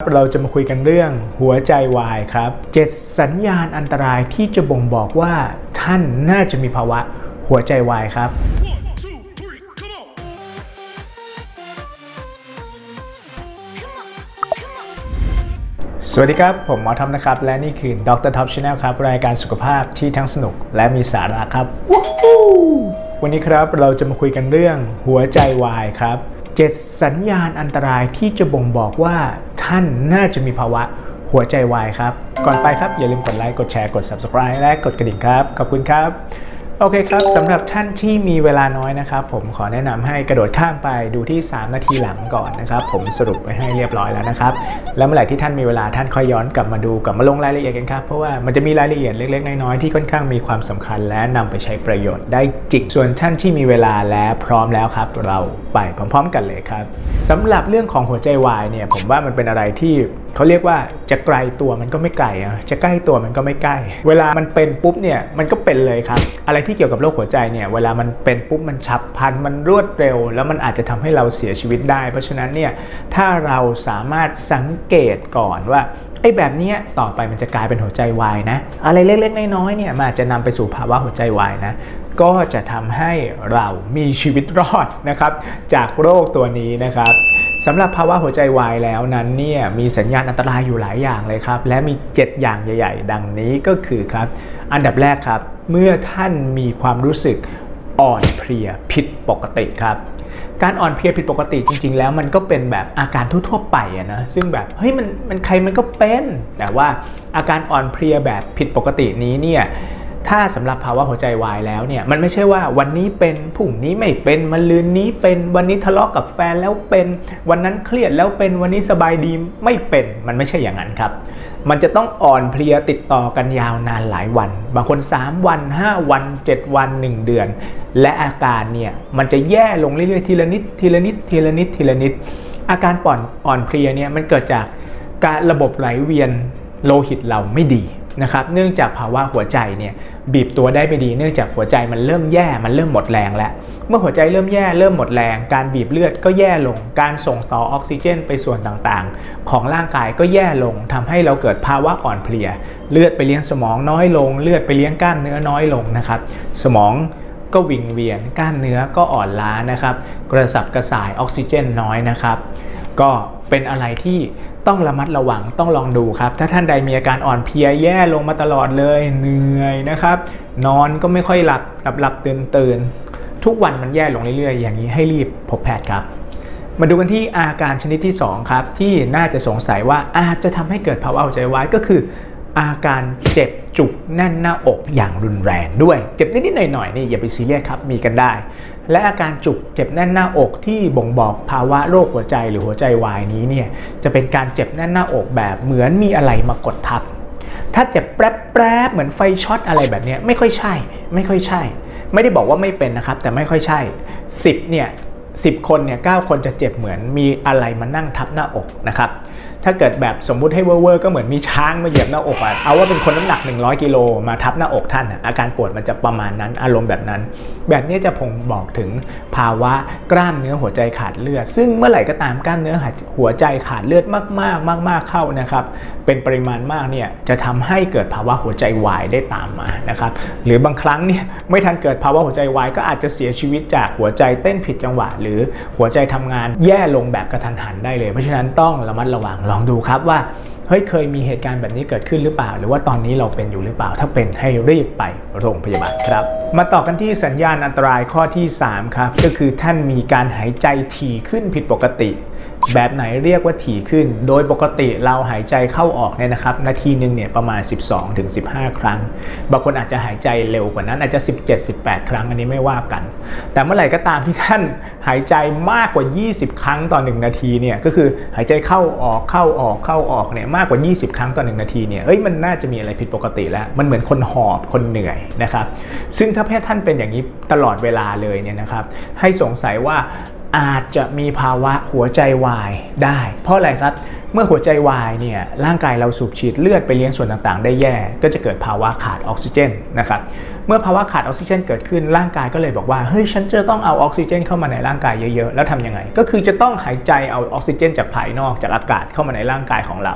เราจะมาคุยกันเรื่องหัวใจวายครับเจ็ดสัญญาณอันตรายที่จะบ่งบอกว่าท่านน่าจะมีภาวะหัวใจวายครับ One, two, three, come on! Come on, come on. สวัสดีครับ ผมหมอทอมนะครับ และนี่คือดรท็อปชาแนลครับ รายการสุขภาพที่ทั้งสนุกและมีสาระครับวู้ฮู้วันนี้ครับเราจะมาคุยกันเรื่องหัวใจวายครับเจ็ดสัญญาณอันตรายที่จะบ่งบอกว่า ท่านน่าจะมีภาวะหัวใจวายครับ ก่อนไปครับอย่าลืมกดไลค์ กดแชร์ กด subscribe และกดกระดิ่งครับ ขอบคุณครับ โอเคครับสำหรับท่านที่มีเวลาน้อยนะครับ ผมขอแนะนำให้กระโดดข้ามไปดูที่ 3 นาทีหลังก่อนนะครับ ผมสรุปไว้ให้เรียบร้อยแล้วนะครับ แล้วเมื่อไหร่ที่ท่านมีเวลาท่านค่อยย้อนกลับมาดูกลับมาลงรายละเอียดกันครับ เพราะว่ามันจะมีรายละเอียดเล็ก ๆ น้อยๆที่ค่อนข้างมีความสำคัญและนำไปใช้ประโยชน์ได้จริงส่วนท่านที่มีเวลาและพร้อมแล้วครับ เราไปพร้อม ๆ กันเลยครับสำหรับเรื่องของหัวใจวายเนี่ยผมว่ามันเป็นอะไรที่เขาเรียกว่าจะไกลตัวมันก็ไม่ไกลอะจะใกล้ตัวมันก็ไม่ใกล้ เวลามันเป็นปุ๊บเนี่ยมันก็เป็นเลยครับอะไรที่เกี่ยวกับโรคหัวใจเนี่ยเวลามันเป็นปุ๊บมันฉับพลันมันรวดเร็ว แล้วมันอาจจะทำให้เราเสียชีวิตได้ เพราะฉะนั้นเนี่ยถ้าเราสามารถสังเกตก่อนว่าไอ้แบบนี้ต่อไปมันจะกลายเป็นหัวใจวายนะ อะไรเล็กๆน้อยๆเนี่ยมันอาจจะนำไปสู่ภาวะหัวใจวายนะก็จะทำให้เรามีชีวิตรอดนะครับ จากโรคตัวนี้นะครับสำหรับภาวะหัวใจวายแล้วนั้นเนี่ยมีสัญญาณอันตรายอยู่หลายอย่างเลยครับ และมี 7 อย่างใหญ่ ๆ ดังนี้ก็คือครับ อันดับแรกครับ เมื่อท่านมีความรู้สึกอ่อนเพลียผิดปกติครับ การอ่อนเพลียผิดปกติจริง ๆ แล้วมันก็เป็นแบบอาการทั่วๆไปอะนะซึ่งแบบเฮ้ยมันมันใครมันก็เป็น แต่ว่าอาการอ่อนเพลียแบบผิดปกตินี้เนี่ย ถ้าสำหรับภาวะหัวใจวายแล้วเนี่ยมันไม่ใช่ว่าวันนี้เป็นพรุ่งนี้ไม่เป็นมันลืนนี้เป็นวันนี้ทะเลาะกับแฟนแล้วเป็นวันนั้นเครียดแล้วเป็นวันนี้สบายดีไม่เป็นมันไม่ใช่อย่างนั้นครับ มันจะต้องอ่อนเพลียติดต่อกันยาวนานหลายวัน บางคน 3 วัน 5 วัน 7 วัน 1 เดือน และอาการเนี่ยมันจะแย่ลงเรื่อยๆทีละนิดทีละนิดทีละนิดทีละนิด อาการป่อนอ่อนเพลียเนี่ยมันเกิดจากการระบบไหลเวียนโลหิตเราไม่ดี นะครับเนื่องจากภาวะหัวใจเนี่ยบีบตัวได้ไม่ดีเนื่องจากหัวใจมันเริ่มแย่มันเริ่มหมดแรงแล้ว เมื่อหัวใจเริ่มแย่เริ่มหมดแรง การบีบเลือดก็แย่ลง การส่งต่อออกซิเจนไปส่วนต่างๆ ของร่างกายก็แย่ลงทำให้เราเกิดภาวะอ่อนเพลีย เลือดไปเลี้ยงสมองน้อยลง เลือดไปเลี้ยงกล้ามเนื้อน้อยลงนะครับสมองก็วิงเวียนกล้ามเนื้อก็อ่อนล้านะครับ กระสับกระส่ายออกซิเจนน้อยนะครับ ก็เป็นอะไรที่ ต้องระมัดระวังต้องลองดูครับ ถ้าท่านใดมีอาการอ่อนเพลียแย่ลงมาตลอดเลยเหนื่อยนะครับ นอนก็ไม่ค่อยหลับหลับหลับตื่นตื่นทุกวันมันแย่ลงเรื่อยๆ อย่างนี้ให้รีบพบแพทย์ครับ มาดูกันที่อาการชนิดที่ 2 ครับ ที่น่าจะสงสัยว่าอาจจะทำให้เกิดภาวะหัวใจวายก็คือ อาการเจ็บจุกแน่นหน้าอกอย่างรุนแรงด้วย เจ็บนิดๆหน่อยๆนี่อย่าไปซีเรียสครับมีกันได้ และอาการจุกเจ็บแน่นหน้าอกที่บ่งบอกภาวะโรคหัวใจหรือหัวใจวายนี้เนี่ยจะเป็นการเจ็บแน่นหน้าอกแบบเหมือนมีอะไรมากดทับ ถ้าเจ็บแปรบๆเหมือนไฟช็อตอะไรแบบนี้ไม่ค่อยใช่ ไม่ค่อยใช่ ไม่ได้บอกว่าไม่เป็นนะครับ แต่ไม่ค่อยใช่ 10เนี่ย10 คนเนี่ย9คนจะเจ็บเหมือนมีอะไรมานั่งทับหน้าอกนะครับ ถ้าเกิดแบบสมมุติให้เวอร์ก็เหมือนมีช้างมาเหยียบหน้าอกอะเอาว่าเป็นคนน้ำหนัก 100กิโลมาทับหน้าอกท่านอะอาการปวดมันจะประมาณนั้นอารมณ์แบบนั้น แบบนี้จะพงบอกถึงภาวะกล้ามเนื้อหัวใจขาดเลือด ซึ่งเมื่อไหร่ก็ตามกล้ามเนื้อหัวใจขาดเลือดมากๆ มาก ๆเข้านะครับ เป็นปริมาณมากเนี่ยจะทำให้เกิดภาวะหัวใจวายได้ตามมานะครับหรือบางครั้งเนี่ยไม่ทันเกิดภาวะหัวใจวายก็อาจจะเสียชีวิตจากหัวใจเต้นผิดจังหวะ หรือหัวใจทำงานแย่ลงแบบกระทันหันได้เลย เพราะฉะนั้นต้องระมัดระวังลองดูครับว่า เฮ้ยเคยมีเหตุการณ์แบบนี้เกิดขึ้นหรือเปล่า หรือว่าตอนนี้เราเป็นอยู่หรือเปล่า ถ้าเป็นให้รีบไปโรงพยาบาลครับ มาต่อกันที่สัญญาณอันตรายข้อที่ 3 ครับ ก็คือท่านมีการหายใจถี่ขึ้นผิดปกติ แบบไหนเรียกว่าถี่ขึ้น โดยปกติเราหายใจเข้าออกเนี่ยนะครับ นาทีหนึ่งเนี่ยประมาณ 12-15 ครั้ง บางคนอาจจะหายใจเร็วกว่านั้นอาจจะ 17-18 ครั้งอันนี้ไม่ว่ากัน แต่เมื่อไหร่ก็ตามที่ท่านหายใจมากกว่า 20 ครั้งต่อ 1 นาทีเนี่ยก็คือหายใจเข้าออกเข้าออกเข้าออกเนี่ยมากกว่า 20 ครั้งต่อ1นาทีเนี่ยเอ้ยมันน่าจะมีอะไรผิดปกติแล้ว มันเหมือนคนหอบคนเหนื่อยนะครับ ซึ่งถ้าแพทย์ท่านเป็นอย่างนี้ตลอดเวลาเลยเนี่ยนะครับ ให้สงสัยว่าอาจจะมีภาวะหัวใจวายได้ เพราะอะไรครับ เมื่อหัวใจวายเนี่ยร่างกายเราสูบฉีดเลือดไปเลี้ยงส่วนต่างๆ ได้แย่ ก็จะเกิดภาวะขาดออกซิเจนนะครับเมื่อภาวะขาดออกซิเจนเกิดขึ้นร่างกายก็เลยบอกว่าเฮ้ยฉันจะต้องเอาออกซิเจนเข้ามาในร่างกายเยอะๆ แล้วทำยังไง ก็คือจะต้องหายใจเอาออกซิเจนจากภายนอกจากอากาศเข้ามาในร่างกายของเรา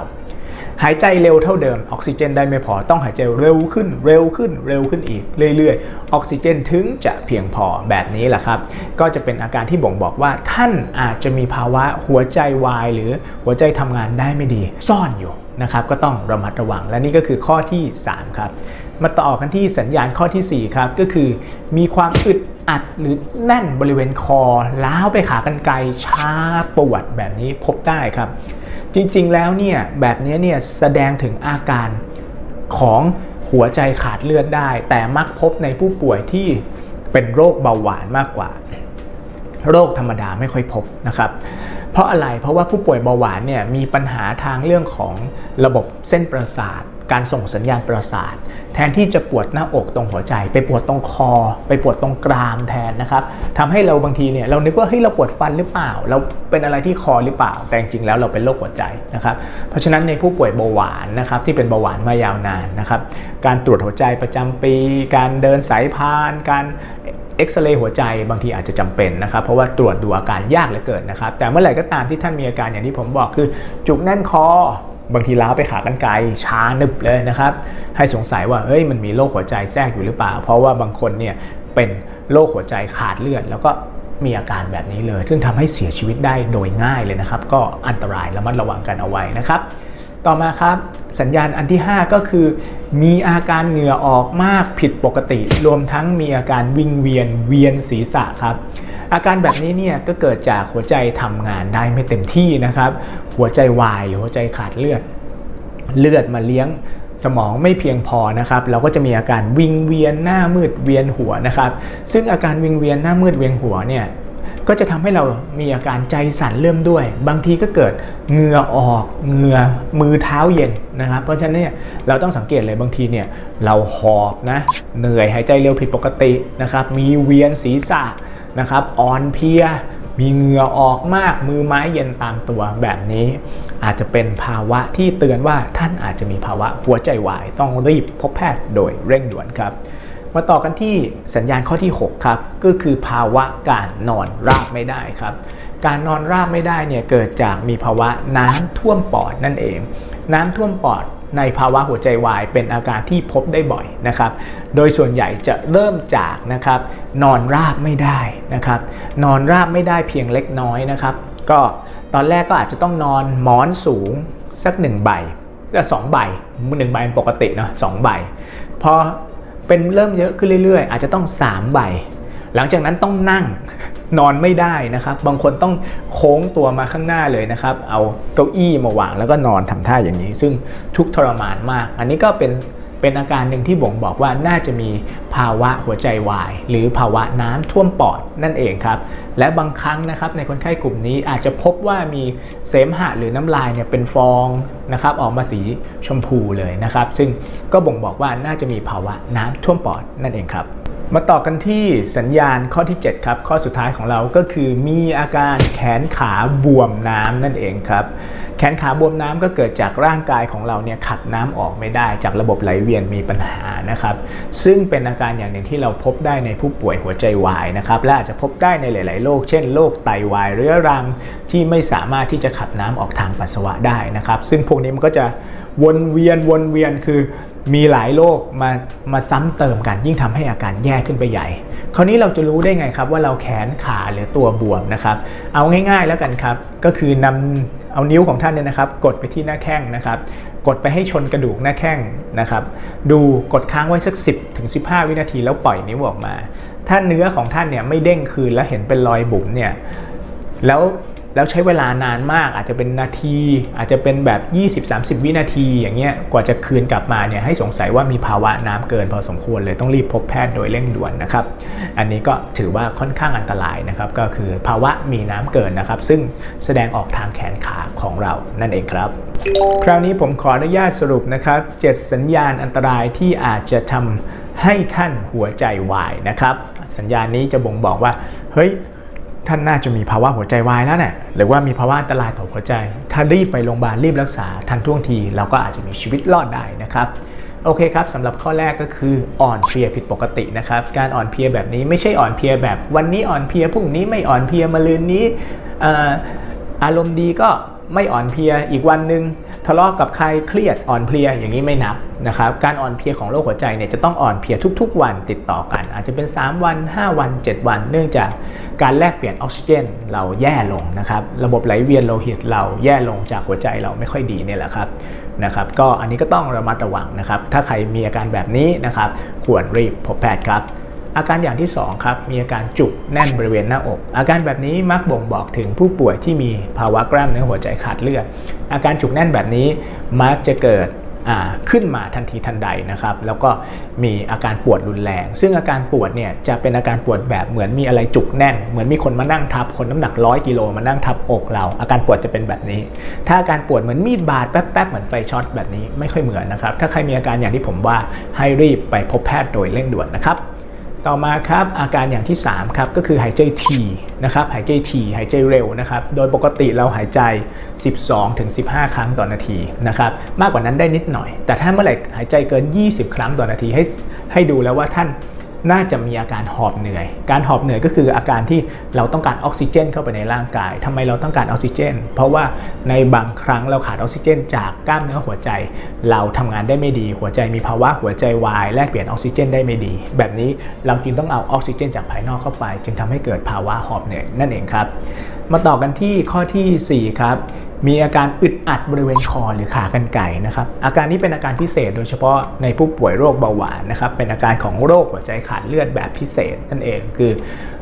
หายใจเร็วเท่าเดิมออกซิเจนได้ไม่พอต้องหายใจเร็วขึ้นเร็วขึ้นเร็วขึ้นอีกเรื่อยๆ ออกซิเจนถึงจะเพียงพอแบบนี้แหละครับ ก็จะเป็นอาการที่บ่งบอกว่าท่านอาจจะมีภาวะหัวใจวาย หรือหัวใจทำงานได้ไม่ดี ซ่อนอยู่นะครับก็ต้องระมัดระวังและนี่ก็คือข้อที่ 3 ครับ มาต่อกันที่สัญญาณข้อทีสี่4 ครับ ก็คือ มีความอึดอัดหรือแน่นบริเวณคอล้าวไปขากรรไกรชาปวดแบบนี้พบได้ครับ จริงๆแล้วเนี่ยแบบนี้เนี่ยแสดงถึงอาการของหัวใจขาดเลือดได้ แต่มักพบในผู้ป่วยที่เป็นโรคเบาหวานมากกว่า โรคธรรมดาไม่ค่อยพบนะครับ เพราะอะไรเพราะว่าผู้ป่วยเบาหวานเนี่ยมีปัญหาทางเรื่องของระบบเส้นประสาท การส่งสัญญาณประสาท แทนที่จะปวดหน้าอกตรงหัวใจ ไปปวดตรงคอ ไปปวดตรงกรามแทนนะครับทำให้เราบางทีเนี่ยเรานึกว่าเฮ้ยเราปวดฟันหรือเปล่า เราเป็นอะไรที่คอหรือเปล่า แต่จริงแล้วเราเป็นโรคหัวใจนะครับ เพราะฉะนั้นในผู้ป่วยเบาหวานนะครับที่เป็นเบาหวานมายาวนานนะครับ การตรวจหัวใจประจำปี การเดินสายพาน การเอ็กซเรย์หัวใจบางทีอาจจะจำเป็นนะครับเพราะว่าตรวจดูอาการยากเหลือเกินนะครับ แต่เมื่อไหร่ก็ตามที่ท่านมีอาการอย่างที่ผมบอกคือ จุกแน่นคอ บางทีล้าไปขากันไกลช้าหนึบเลยนะครับ ให้สงสัยว่าเฮ้ยมันมีโรคหัวใจแทรกอยู่หรือเปล่า เพราะว่าบางคนเนี่ยเป็นโรคหัวใจขาดเลือด แล้วก็มีอาการแบบนี้เลย ซึ่งทำให้เสียชีวิตได้โดยง่ายเลยนะครับ ก็อันตรายระมัดระวังกันเอาไว้นะครับ ต่อมาครับสัญญาณอันที่ 5 ก็คือ มีอาการเหงื่อออกมากผิดปกติ รวมทั้งมีอาการวิงเวียนเวียนศีรษะครับ อาการแบบนี้เนี่ยก็เกิดจากหัวใจทำงานได้ไม่เต็มที่นะครับ หัวใจวายหรือหัวใจขาดเลือด เลือดมาเลี้ยงสมองไม่เพียงพอนะครับเราก็จะมีอาการวิงเวียนหน้ามืดเวียนหัวนะครับ ซึ่งอาการวิงเวียนหน้ามืดเวียนหัวเนี่ย ก็จะทำให้เรามีอาการใจสั่นเริ่มด้วย บางทีก็เกิดเหงื่อออกเหงื่อมือเท้าเย็นนะครับ เพราะฉะนั้นเนี่ยเราต้องสังเกตเลยบางทีเนี่ยเราหอบนะเหนื่อยหายใจเร็วผิดปกตินะครับมีเวียนศีรษะนะครับอ่อนเพลียมีเหงื่อออกมากมือไม้เย็นตามตัวแบบนี้ อาจจะเป็นภาวะที่เตือนว่าท่านอาจจะมีภาวะหัวใจวาย ต้องรีบพบแพทย์โดยเร่งด่วนครับ มาต่อกันที่สัญญาณข้อที่ 6 ครับ ก็คือภาวะการนอนราบไม่ได้ครับ การนอนราบไม่ได้เนี่ยเกิดจากมีภาวะน้ำท่วมปอดนั่นเอง น้ำท่วมปอดในภาวะหัวใจวายเป็นอาการที่พบได้บ่อยนะครับ โดยส่วนใหญ่จะเริ่มจากนะครับ นอนราบไม่ได้นะครับ นอนราบไม่ได้เพียงเล็กน้อยนะครับ ก็ตอนแรกก็อาจจะต้องนอนหมอนสูงสักหนึ่งใบก็สองใบหนึ่งใบเป็นปกติเนาะสองใบพอ เป็นเริ่มเยอะขึ้นเรื่อยๆ อาจจะต้อง 3 ใบ หลังจากนั้นต้องนั่งนอนไม่ได้นะครับ บางคนต้องโค้งตัวมาข้างหน้าเลยนะครับ เอาเก้าอี้มาวางแล้วก็นอนทำท่าอย่างนี้ ซึ่งทุกทรมานมาก อันนี้ก็เป็น เป็นอาการหนึ่งที่บ่งบอกว่าน่าจะมีภาวะหัวใจวาย หรือภาวะน้ำท่วมปอดนั่นเองครับ และบางครั้งนะครับในคนไข้กลุ่มนี้อาจจะพบว่ามีเสมหะหรือน้ำลายเนี่ยเป็นฟองนะครับออกมาสีชมพูเลยนะครับ ซึ่งก็บ่งบอกว่าน่าจะมีภาวะน้ำท่วมปอดนั่นเองครับ มาต่อกันที่สัญญาณข้อที่ 7 ครับ ข้อสุดท้ายของเราก็คือมีอาการแขนขาบวมน้ำนั่นเองครับ แขนขาบวมน้ำก็เกิดจากร่างกายของเราเนี่ยขับน้ำออกไม่ได้จากระบบไหลเวียนมีปัญหานะครับ ซึ่งเป็นอาการอย่างหนึ่งที่เราพบได้ในผู้ป่วยหัวใจวายนะครับ และอาจจะพบได้ในหลาย ๆ โรคเช่นโรคไตวายเรื้อรังที่ไม่สามารถที่จะขับน้ำออกทางปัสสาวะได้นะครับ ซึ่งพวกนี้มันก็จะวนเวียนวนเวียนคือ มีหลายโรคมามาซ้ำเติมกัน ยิ่งทำให้อาการแย่ขึ้นไปใหญ่ คราวนี้เราจะรู้ได้ไงครับว่าเราแขนขาหรือตัวบวมนะครับ เอาง่ายๆแล้วกันครับ ก็คือนำเอานิ้วของท่านเนี่ยนะครับ กดไปที่หน้าแข้งนะครับ กดไปให้ชนกระดูกหน้าแข้งนะครับ ดูกดค้างไว้สัก 10ถึง15 วินาทีแล้วปล่อยนิ้วออกมา ถ้าเนื้อของท่านเนี่ยไม่เด้งคืนแล้วเห็นเป็นรอยบุ๋มเนี่ยแล้ว แล้วใช้เวลานานมากอาจจะเป็นนาที อาจจะเป็นแบบ 20-30 วินาทีอย่างเงี้ยกว่าจะคืนกลับมาเนี่ยให้สงสัยว่ามีภาวะน้ำเกินพอสมควรเลยต้องรีบพบแพทย์โดยเร่งด่วนนะครับ อันนี้ก็ถือว่าค่อนข้างอันตรายนะครับ ก็คือภาวะมีน้ำเกินนะครับ ซึ่งแสดงออกทางแขนขาของเรานั่นเองครับ คราวนี้ผมขออนุญาตสรุปนะครับ 7 สัญญาณอันตรายที่อาจจะทำให้ท่านหัวใจวายนะครับ สัญญาณนี้จะบ่งบอกว่าเฮ้ย ท่านน่าจะมีภาวะหัวใจวายแล้วเนี่ยหรือว่ามีภาวะอันตรายต่อหัวใจ ถ้ารีบไปโรงพยาบาลรีบรักษาทันท่วงที เราก็อาจจะมีชีวิตรอดได้นะครับโอเคครับสำหรับข้อแรกก็คืออ่อนเพลียผิดปกตินะครับการอ่อนเพลียแบบนี้ไม่ใช่อ่อนเพลียแบบ วันนี้อ่อนเพลียพรุ่งนี้ไม่อ่อนเพลียมะรืนนี้อารมณ์ดีก็ ไม่อ่อนเพลียอีกวันหนึ่งทะเลาะกับใครเครียดอ่อนเพลียอย่างนี้ไม่นับนะครับการอ่อนเพลียของโรคหัวใจเนี่ยจะต้องอ่อนเพลียทุก ๆ วันติดต่อกัน อาจจะเป็น 3 วัน 5 วัน 7 วัน เนื่องจากการแลกเปลี่ยนออกซิเจน เราแย่ลงนะครับระบบไหลเวียนโลหิตเราแย่ลงจากหัวใจเราไม่ค่อยดีเนี่ยแหละครับนะครับก็อันนี้ก็ต้องระมัดระวังนะครับถ้าใครมีอาการแบบนี้นะครับควรรีบพบแพทย์ครับ อาการอย่างที่2ครับมีอาการจุกแน่นบริเวณหน้าอก อาการแบบนี้มักบ่งบอกถึงผู้ป่วยที่มีภาวะกล้ามเนื้อหัวใจขาดเลือด อาการจุกแน่นแบบนี้มักจะเกิดขึ้นมาทันทีทันใดนะครับ แล้วก็มีอาการปวดรุนแรง ซึ่งอาการปวดเนี่ยจะเป็นอาการปวดแบบเหมือนมีอะไรจุกแน่น เหมือนมีคนมานั่งทับ คนน้ำหนักร้อยกิโลมานั่งทับอกเรา อาการปวดจะเป็นแบบนี้ ถ้าอาการปวดเหมือนมีดบาดแป๊บๆเหมือนไฟช็อตแบบนี้ไม่ค่อยเหมือนนะครับ ถ้าใครมีอาการอย่างที่ผมว่าให้รีบไปพบแพทย์โดยเร่งด่วนนะครับ ต่อมาครับอาการอย่างที่3ครับก็คือหายใจทีนะครับหายใจทีหายใจเร็วนะครับโดยปกติเราหายใจ 12-15ครั้งต่อนาทีนะครับมากกว่านั้นได้นิดหน่อย แต่ถ้าเมื่อไหร่หายใจเกิน 20 ครั้งต่อนาทีให้ให้ดูแล้วว่าท่าน น่าจะมีอาการหอบเหนื่อย การหอบเหนื่อยก็คืออาการที่เราต้องการออกซิเจน เข้าไปในร่างกายทำไมเราต้องการออกซิเจน เพราะว่าในบางครั้งเราขาดออกซิเจน จากกล้ามเนื้อหัวใจ เราทำงานได้ไม่ดี หัวใจมีภาวะหัวใจวาย แลกเปลี่ยนออกซิเจน ได้ไม่ดี แบบนี้เราจึงต้องเอาออกซิเจน จากภายนอกเข้าไป จึงทำให้เกิดภาวะหอบเหนื่อยนั่นเองครับ มาต่อกันที่ข้อทีสี่4 ครับ มีอาการอึดอัดบริเวณคอหรือขากรรไกรนะครับ อาการนี้เป็นอาการพิเศษโดยเฉพาะในผู้ป่วยโรคเบาหวานนะครับ เป็นอาการของโรคหัวใจขาดเลือดแบบพิเศษนั่นเอง คือ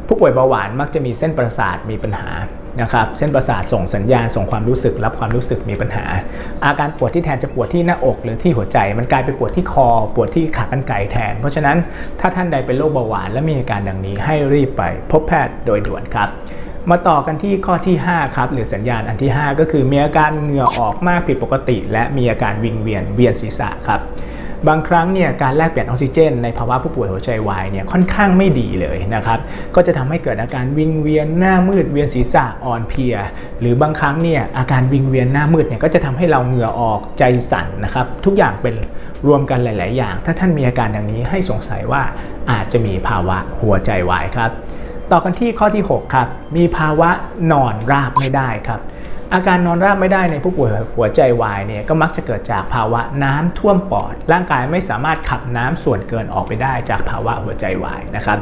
ผู้ป่วยเบาหวานมักจะมีเส้นประสาทมีปัญหานะครับ เส้นประสาทส่งสัญญาณส่งความรู้สึกรับความรู้สึกมีปัญหา อาการปวดที่แทนจะปวดที่หน้าอกหรือที่หัวใจ มันกลายไปปวดที่คอ ปวดที่ขากรรไกรแทน เพราะฉะนั้นถ้าท่านใดเป็นโรคเบาหวานและมีอาการดังนี้ให้รีบไปพบแพทย์โดยด่วนครับ มาต่อกันที่ข้อที่ 5 ครับ หรือสัญญาณอันที่ 5 ก็คือมีอาการเหงื่อออกมากผิดปกติ และมีอาการวิงเวียนเวียนศีรษะครับบางครั้งเนี่ยการแลกเปลี่ยนออกซิเจน ในภาวะผู้ป่วยหัวใจวายเนี่ยค่อนข้างไม่ดีเลยนะครับก็จะทำให้เกิดอาการวิงเวียนหน้ามืดเวียนศีรษะอ่อนเพลีย หรือบางครั้งเนี่ยอาการวิงเวียนหน้ามืดเนี่ยก็จะทำให้เราเหงื่อออกใจสั่นนะครับทุกอย่างเป็นรวมกันหลาย ๆ อย่าง ถ้าท่านมีอาการดังนี้ให้สงสัยว่าอาจจะมีภาวะหัวใจวายครับ ต่อกันที่ข้อที่ 6 ครับ มีภาวะนอนราบไม่ได้ครับ อาการนอนราบไม่ได้ในผู้ป่วยหัวใจวายเนี่ยก็มักจะเกิดจากภาวะน้ำท่วมปอด ร่างกายไม่สามารถขับน้ำส่วนเกินออกไปได้จากภาวะหัวใจวายนะครับ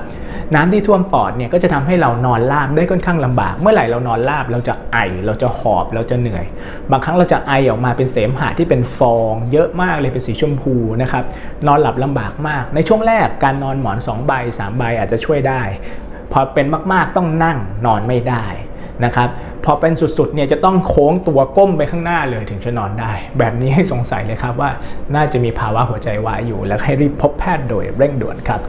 น้ำที่ท่วมปอดเนี่ยก็จะทำให้เรานอนราบได้ค่อนข้างลำบาก เมื่อไหร่เรานอนราบเราจะไอ เราจะหอบ เราจะเหนื่อย บางครั้งเราจะไอออกมาเป็นเสมหะที่เป็นฟอง เยอะมากเลยเป็นสีชมพูนะครับ นอนหลับลำบากมาก ในช่วงแรกการนอนหมอน2ใบ3ใบอาจจะช่วยได้ พอเป็นมากๆต้องนั่งนอนไม่ได้นะครับพอเป็นสุดๆเนี่ยจะต้องโค้งตัวก้มไปข้างหน้าเลยถึงจะนอนได้ แบบนี้ให้สงสัยเลยครับว่าน่าจะมีภาวะหัวใจวายอยู่ และให้รีบพบแพทย์โดยเร่งด่วนครับ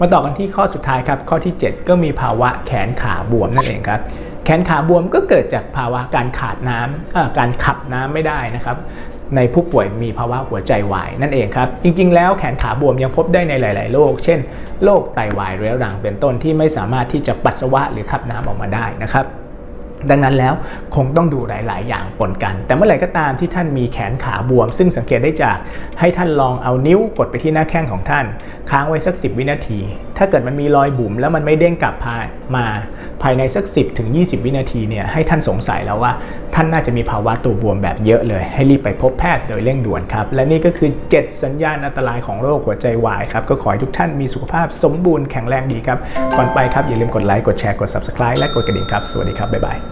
มาต่อกันที่ข้อสุดท้ายครับ ข้อที่ 7 ก็มีภาวะแขนขาบวมนั่นเองครับแขนขาบวมก็เกิดจากภาวะการขาดน้ำการขับน้ำไม่ได้นะครับ ในผู้ป่วยมีภาวะหัวใจวายนั่นเองครับ จริงๆ แล้วแขนขาบวมยังพบได้ในหลาย ๆ โรค เช่น โรคไตวายเรื้อรังเป็นต้นที่ไม่สามารถที่จะปัสสาวะหรือขับน้ำออกมาได้นะครับ ดังนั้นแล้วคงต้องดูหลาย ๆ อย่างปนกัน แต่เมื่อไหร่ก็ตามที่ท่านมีแขนขาบวม ซึ่งสังเกตได้จากให้ท่านลองเอานิ้วกดไปที่หน้าแข้งของท่าน ค้างไว้สัก 10 วินาที ถ้าเกิดมันมีรอยบุ๋มแล้วมันไม่เด้งกลับามาภายในสัก 10ถึง20 วินาทีเนี่ยให้ท่านสงสัยแล้วว่าท่านน่าจะมีภาวะตัวบวมแบบเยอะเลย ให้รีบไปพบแพทย์โดยเร่งด่วนครับ และนี่ก็คือ 7 สัญญาณอันตรายของโรคหัวใจวายครับก็ขอให้ทุกท่านมีสุขภาพสมบูรณ์แข็งแรงดีครับก่อนไปครับอย่าลืมกดไลค์กดแชร์กด subscribe และกดกระดิ่งครับสวัสดีครับบ๊ายบาย